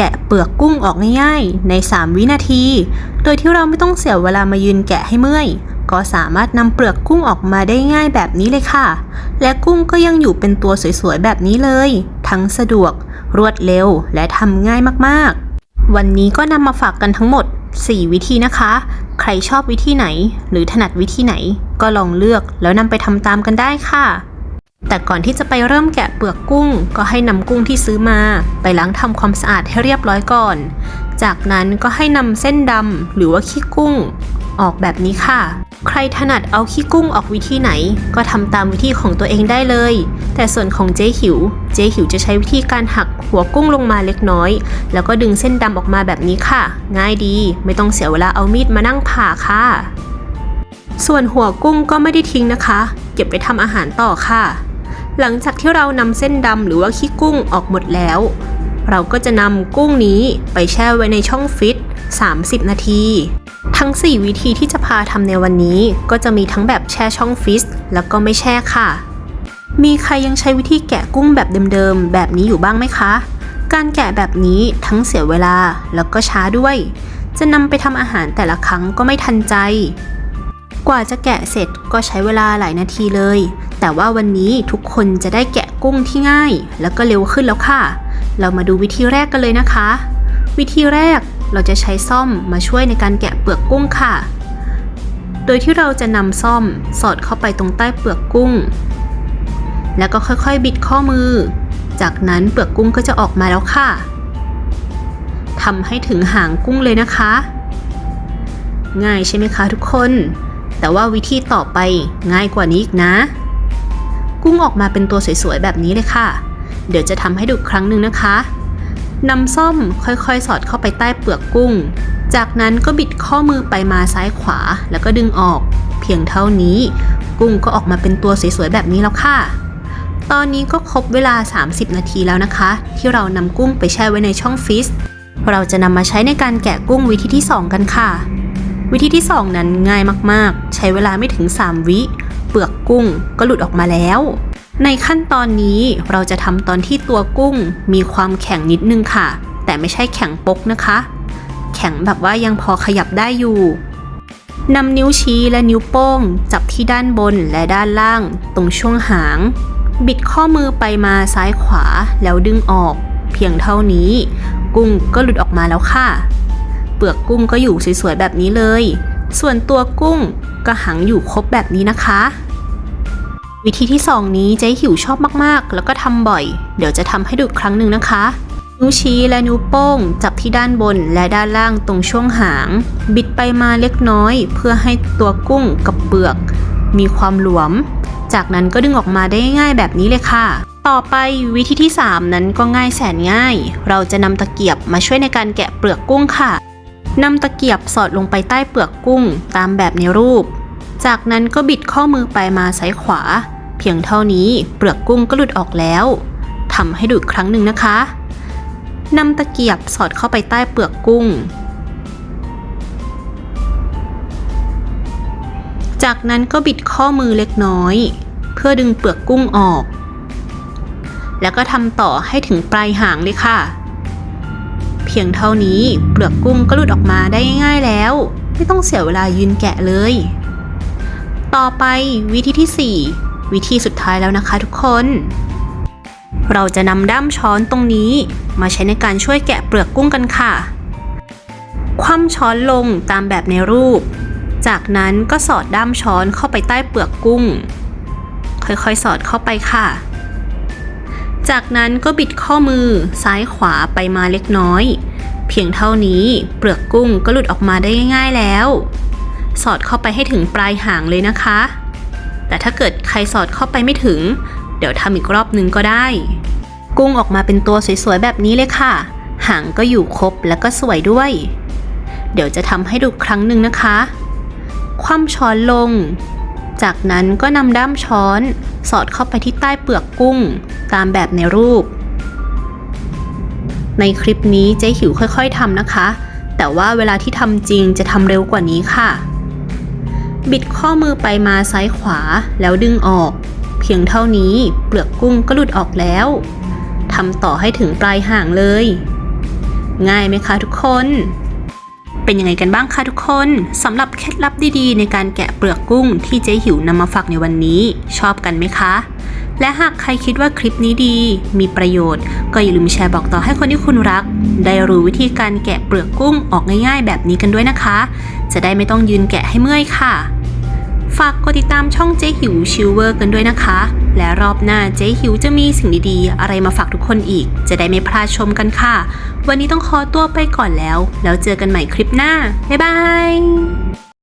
แกะเปลือกกุ้งออกง่ายๆ ใน 3 วินาที โดยที่เราไม่ต้องเสียเวลามายืนแกะให้เมื่อย ก็สามารถนำเปลือกกุ้งออกมาได้ง่ายแบบนี้เลยค่ะ และกุ้งก็ยังอยู่เป็นตัวสวยๆแบบนี้เลย ทั้งสะดวก รวดเร็ว และทำง่ายมากๆ วันนี้ก็นำมาฝากกันทั้งหมด 4 วิธีนะคะ ใครชอบวิธีไหน หรือถนัดวิธีไหน ก็ลองเลือกแล้วนำไปทำตามกันได้ค่ะ แต่ก่อนที่จะไปเริ่มแกะเปลือกกุ้ง ก็ให้นำกุ้งที่ซื้อมา ไปล้างทำความสะอาดให้เรียบร้อยก่อน จากนั้นก็ให้นำเส้นดำหรือว่าขี้กุ้ง ออกแบบนี้ค่ะ ใครถนัดเอาขี้กุ้งออกวิธีไหน ก็ทำตามวิธีของตัวเองได้เลย แต่ส่วนของเจ๊หิว เจ๊หิวจะใช้วิธีการหักหัวกุ้งลงมาเล็กน้อย แล้วก็ดึงเส้นดำออกมาแบบนี้ค่ะ ง่ายดีไม่ต้องเสียเวลาเอามีดมานั่งผ่าค่ะ ส่วนหัวกุ้งก็ไม่ได้ทิ้งนะคะ เก็บไปทำอาหารต่อค่ะ หลังจากที่เรานำเส้นดำหรือว่าขี้กุ้งออกหมดแล้ว เราก็จะนำกุ้งนี้ไปแช่ไว้ในช่องฟิต 30 นาที ทั้ง 4 วิธีที่จะพาทำในวันนี้ ก็จะมีทั้งแบบแช่ช่องฟิตแล้วก็ไม่แช่ค่ะ มีใครยังใช้วิธีแกะกุ้งแบบเดิมๆ แบบนี้อยู่บ้างไหมคะ การแกะแบบนี้ทั้งเสียเวลาแล้วก็ช้าด้วย จะนำไปทำอาหารแต่ละครั้งก็ไม่ทันใจ กว่าจะแกะเสร็จก็ใช้เวลาหลายนาทีเลย แต่ว่าวันนี้ทุกคนจะได้แกะกุ้งที่ง่าย แล้วก็เร็วขึ้นแล้วค่ะ เรามาดูวิธีแรกกันเลยนะคะ วิธีแรกเราจะใช้ซ่อมมาช่วยในการแกะเปลือกกุ้งค่ะ โดยที่เราจะนำซ่อมสอดเข้าไปตรงใต้เปลือกกุ้ง แล้วก็ค่อยๆบิดข้อมือ จากนั้นเปลือกกุ้งก็จะออกมาแล้วค่ะทำให้ถึงหางกุ้งเลยนะคะ ง่ายใช่ไหมคะทุกคน แต่ว่าวิธีต่อไปง่ายกว่านี้อีกนะ กุ้งออกมาเป็นตัวสวยๆแบบนี้เลยค่ะ เดี๋ยวจะทำให้ดูอีกครั้งหนึ่งนะคะนำซ่อมค่อยๆ สอดเข้าไปใต้เปลือกกุ้ง จากนั้นก็บิดข้อมือไปมาซ้ายขวาแล้วก็ดึงออก เพียงเท่านี้ กุ้งก็ออกมาเป็นตัวสวยๆแบบนี้แล้วค่ะ ตอนนี้ก็ครบเวลา 30 นาทีแล้วนะคะ ที่เรานำกุ้งไปแช่ไว้ในช่องฟิสเราจะนำมาใช้ในการแกะกุ้งวิธีที่ 2 กันค่ะ วิธีที่ 2 นั้นง่ายมากๆ ใช้เวลาไม่ถึง 3 วิ เปลือกกุ้งก็หลุดออกมาแล้ว ในขั้นตอนนี้เราจะทำตอนที่ตัวกุ้งมีความแข็งนิดนึงค่ะ แต่ไม่ใช่แข็งปกนะคะ แข็งแบบว่ายังพอขยับได้อยู่นำนิ้วชี้และนิ้วโป้ง จับที่ด้านบนและด้านล่าง ตรงช่วงหาง บิดข้อมือไปมาซ้ายขวาแล้วดึงออก เพียงเท่านี้ กุ้งก็หลุดออกมาแล้วค่ะ เปลือกกุ้งก็อยู่สวยๆแบบนี้เลย ส่วนตัวกุ้งก็หังอยู่ครบแบบนี้นะคะ วิธีที่ 2 นี้เจ๊หิวชอบมากๆ แล้วก็ทำบ่อย เดี๋ยวจะทำให้ดูครั้งหนึ่งนะคะ นิ้วชี้และนิ้วโป้ง จับที่ด้านบนและด้านล่างตรงช่วงหาง บิดไปมาเล็กน้อย เพื่อให้ตัวกุ้งกับเปลือก มีความหลวม จากนั้นก็ดึงออกมาได้ง่ายแบบนี้เลยค่ะต่อไปวิธีที่ 3 นั้นก็ง่ายแสนง่าย เราจะนำตะเกียบมาช่วยในการแกะเปลือกกุ้งค่ะ นำตะเกียบสอดลงไปใต้เปลือกกุ้งตามแบบในรูป จากนั้นก็บิดข้อมือไปมาซ้ายขวา เพียงเท่านี้เปลือกกุ้งก็หลุดออกแล้วทำให้ดูอีกครั้งหนึ่งนะคะนำตะเกียบสอดเข้าไปใต้เปลือกกุ้ง จากนั้นก็บิดข้อมือเล็กน้อย เพื่อดึงเปลือกกุ้งออก แล้วก็ทำต่อให้ถึงปลายหางเลยค่ะ เพียงเท่านี้เปลือกกุ้งก็หลุดออกมาได้ง่ายๆแล้ว ไม่ต้องเสียเวลายืนแกะเลย ต่อไปวิธีที่ 4 วิธีสุดท้ายแล้วนะคะทุกคน เราจะนำด้ามช้อนตรงนี้ มาใช้ในการช่วยแกะเปลือกกุ้งกันค่ะ คว่ำช้อนลงตามแบบในรูป จากนั้นก็สอดด้ามช้อนเข้าไปใต้เปลือกกุ้ง ค่อยๆสอดเข้าไปค่ะ จากนั้นก็บิดข้อมือซ้ายขวาไปมาเล็กน้อย เพียงเท่านี้เปลือกกุ้งก็หลุดออกมาได้ง่ายๆแล้ว สอดเข้าไปให้ถึงปลายหางเลยนะคะ แต่ถ้าเกิดใครสอดเข้าไปไม่ถึง เดี๋ยวทำอีกรอบนึงก็ได้ กุ้งออกมาเป็นตัวสวยๆแบบนี้เลยค่ะ หางก็อยู่ครบแล้วก็สวยด้วย เดี๋ยวจะทำให้ดูครั้งหนึ่งนะคะ คว่ำช้อนลง จากนั้นก็นำด้ามช้อน สอดเข้าไปที่ใต้เปลือกกุ้ง ตามแบบในรูป ในคลิปนี้เจ๊หิวค่อยๆทำนะคะ แต่ว่าเวลาที่ทำจริงจะทำเร็วกว่านี้ค่ะ บิดข้อมือไปมาซ้ายขวาแล้วดึงออก เพียงเท่านี้เปลือกกุ้งก็หลุดออกแล้วทำต่อให้ถึงปลายหางเลย ง่ายไหมคะทุกคน เป็นยังไงกันบ้างคะทุกคนสำหรับเคล็ดลับดีๆ ในการแกะเปลือกกุ้งที่เจ๊หิวนำมาฝากในวันนี้ ชอบกันไหมคะ และหากใครคิดว่าคลิปนี้ดี มีประโยชน์ ก็อย่าลืมแชร์บอกต่อให้คนที่คุณรัก ได้รู้วิธีการแกะเปลือกกุ้งออกง่าย ๆ แบบนี้กันด้วยนะคะ จะได้ไม่ต้องยืนแกะให้เมื่อยค่ะ ฝากกดติดตามช่องเจ๊หิวชิวเวอร์กันด้วยนะคะ และรอบหน้าเจ๊หิวจะมีสิ่งดีๆ อะไรมาฝากทุกคนอีก จะได้ไม่พลาดชมกันค่ะ วันนี้ต้องขอตัวไปก่อนแล้ว แล้วเจอกันใหม่คลิปหน้า บ๊ายบาย